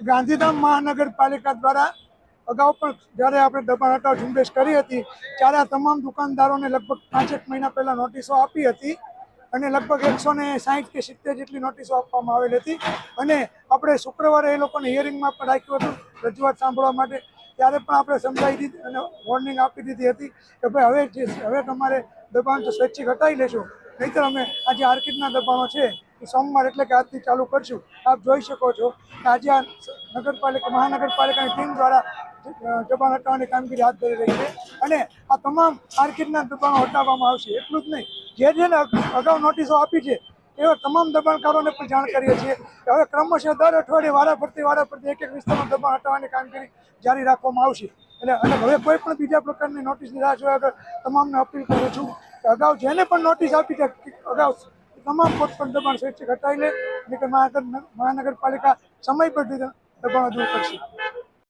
ગાંધીધામ મહાનગરપાલિકા દ્વારા અગાઉ પણ જ્યારે આપણે દબાણ હટાવ ઝુંબેશ કરી હતી, ત્યારે આ તમામ દુકાનદારોને લગભગ પાંચેક મહિના પહેલા નોટિસો આપી હતી અને લગભગ એકસો ને સાહીઠ કે સિત્તેર જેટલી નોટિસો આપવામાં આવેલી હતી. અને આપણે શુક્રવારે એ લોકોને હિયરિંગમાં પણ રાખ્યું હતું, રજૂઆત સાંભળવા માટે. ત્યારે પણ આપણે સમજાવી દીધી અને વોર્નિંગ આપી દીધી હતી કે ભાઈ હવે હવે તમારે દબાણ તો સ્વૈચ્છિક હટાવી લેશો, નહીંતર અમે આ જે આર્કિટના દબાણો છે સોમવાર એટલે કે આજથી ચાલુ કરશું. આપ જોઈ શકો છો આજે આ નગરપાલિકા, મહાનગરપાલિકાની ટીમ દ્વારા દબાણ હટાવવાની કામગીરી હાથ ધરી રહી છે અને આ તમામ આર્કિડના દબાણો હટાવવામાં આવશે. એટલું જ નહીં, જે જેને અગાઉ નોટિસો આપી છે, એવા તમામ દબાણકારોને પણ જાણ કરીએ છીએ હવે ક્રમશઃ દર અઠવાડિયે વારાફરતી વારાફરતી વારા ફરતી એક એક વિસ્તારમાં દબાણ હટાવવાની કામગીરી જારી રાખવામાં આવશે. એટલે, અને હવે કોઈ પણ બીજા પ્રકારની નોટિસની રાહ જોયા વગર તમામને અપીલ કરું છું કે અગાઉ જેને પણ નોટિસ આપી છે, અગાઉ તમામ પોતપોત દબાણ સ્વૈચ્છિક હટાવી લે એટલે કે મહાનગર મહાનગરપાલિકા સમયબદ્ધ દબાણો દૂર કરશે.